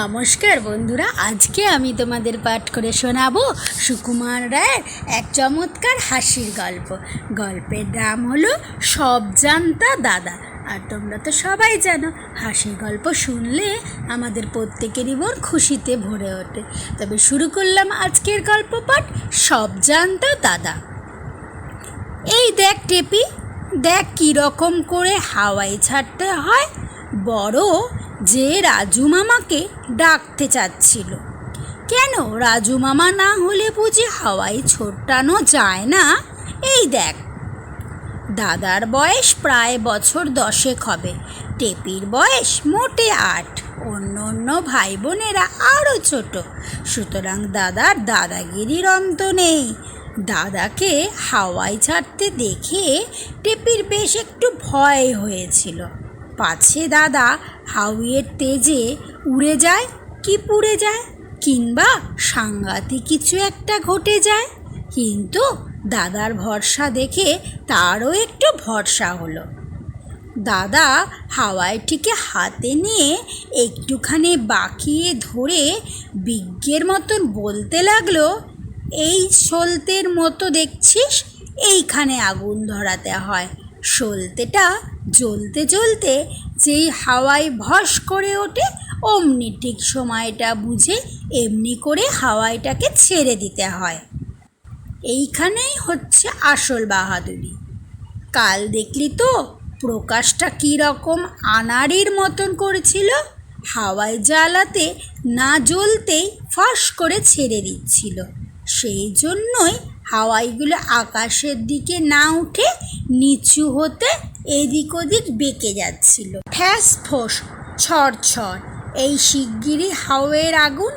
নমস্কার বন্ধুরা, আজকে আমি তোমাদের পাঠ করে শোনাবো সুকুমার রায়ের এক চমৎকার হাসির গল্প। গল্পের নাম হলো সব জানতা দাদা। আর তোমরা তো সবাই জানো, হাসির গল্প শুনলে আমাদের প্রত্যেকেরই মন খুশিতে ভরে ওঠে। তবে শুরু করলাম আজকের গল্প পাঠ সব জানতা দাদা। এই দেখ টেপি, দেখ কীরকম করে হাওয়াই ছাড়তে হয়। বড় যে রাজু মামাকে ডাকতে চাচ্ছিল। কেন রাজু মামা না হলে বুঝি হাওয়াই ছোটানো যায় না? এই দেখ। দাদার বয়স প্রায় বছর দশেক হবে। টেপির বয়স মোটে আট। অন্য অন্য ভাই বোনেরা আরও ছোট। সুতরাং দাদার দাদাগিরির অন্ত নেই। দাদাকে হাওয়ায় ছাড়তে দেখে টেপির বেশ একটু ভয় হয়েছিল। পাছে দাদা হাউয়ের তেজে উড়ে যায় কি পুড়ে যায়? কিংবা সাংঘাতিক কিছু একটা ঘটে যায়? কিন্তু দাদার ভরসা দেখে তারও একটু ভরসা হলো। দাদা হাওয়াইটিকে হাতে নিয়ে একটুখানি বাঁকিয়ে ধরে বিজ্ঞের মতন বলতে লাগল, এই সলতের মতো দেখছিস? এইখানে আগুন ধরাতে হয়। সলতেটা জ্বলতে জ্বলতে যেই হাওয়ায় ভস করে ওঠে, অমনি ঠিক সময়টা বুঝে এমনি করে হাওয়াইটাকে ছেড়ে দিতে হয়। এইখানেই হচ্ছে আসল বাহাদুরি। কাল দেখলি তো প্রকাশটা কীরকম আনাড়ির মতন করেছিল। হাওয়ায় জ্বালাতে না জ্বলতেই ফস করে ছেড়ে দিচ্ছিল। সেই জন্যই হাওয়াইগুলো আকাশের দিকে না উঠে নিচু হতে এদিক ওদিক বেঁকে যাচ্ছিল। ঠ্যাস ফোস ছড় ছড়। এই শিগগিরই হাওয়ের আগুন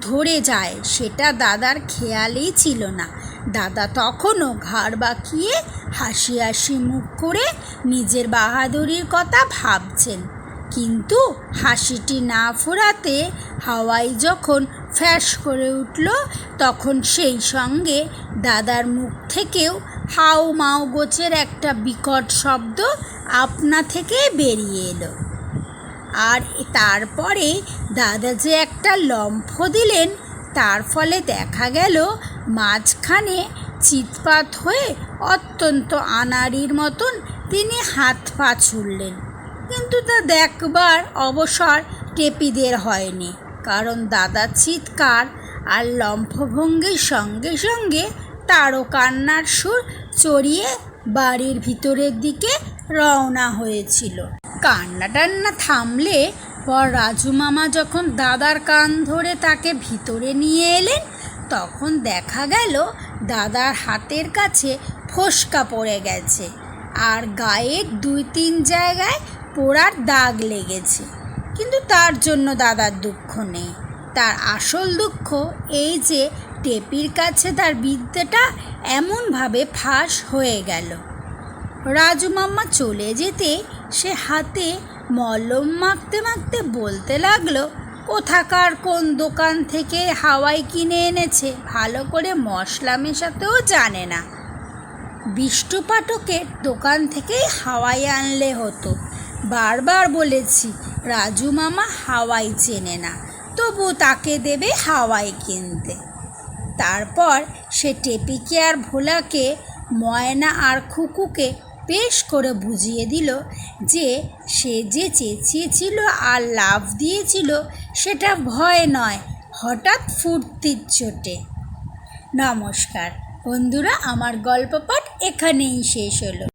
ধরে যায়, সেটা দাদার খেয়ালেই ছিল না। দাদা তখনও ঘাড় বাঁকিয়ে হাসি হাসি মুখ করে নিজের বাহাদুরির কথা ভাবছেন। কিন্তু হাসিটি না ফোরাতে হাওয়াই যখন ফ্যাস করে উঠল, তখন সেই সঙ্গে দাদার মুখ থেকেও হাউ মাউ গোছের একটা বিকট শব্দ আপনা থেকে বেরিয়ে এলো। আর তারপরে দাদা যে একটা লম্ফ দিলেন, তার ফলে দেখা গেল মাঝখানে চিৎপাত হয়ে অত্যন্ত আনাড়ির মতন তিনি হাত পা ছুড়লেন। কিন্তু তা দেখবার অবসর টেপিদের হয়নি, কারণ দাদার চিৎকার আর লম্ফভঙ্গির সঙ্গে সঙ্গে তারও কান্নার সুর চড়িয়ে বাড়ির ভিতরের দিকে রওনা হয়েছিল। কান্না টান্না থামলে পর রাজু মামা যখন দাদার কান ধরে তাকে ভিতরে নিয়ে এলেন, তখন দেখা গেল দাদার হাতের কাছে ফোসকা পড়ে গেছে আর গায়ে দুই তিন জায়গায় পোড়ার দাগ লেগেছে। কিন্তু তার জন্য দাদার দুঃখ নেই। তার আসল দুঃখ এই যে টেপির কাছে তার বিদ্যেটা এমনভাবে ফাঁস হয়ে গেল। রাজু মাম্মা চলে যেতে সে হাতে মলম মাখতে মাখতে বলতে লাগল, কোথাকার কোন দোকান থেকে হাওয়াই কিনে এনেছে? ভালো করে মশলা মেশাতেও জানে না। বিষ্টু পাঠকের দোকান থেকেই হাওয়াই আনলে হতো। বারবার বলেছি, রাজু মামা হাওয়াই চেনে না, তবু তাকে দেবে হাওয়াই কিনতে। তারপর সে টেপিকে আর ভোলাকে, ময়না আর খুকুকে পেশ করে বুঝিয়ে দিল যে সে যে চেঁচিয়েছিল আর লাভ দিয়েছিল সেটা ভয় নয়, হঠাৎ ফুর্তির চোটে। নমস্কার বন্ধুরা, আমার গল্প পাঠ এখানেই শেষ হলো।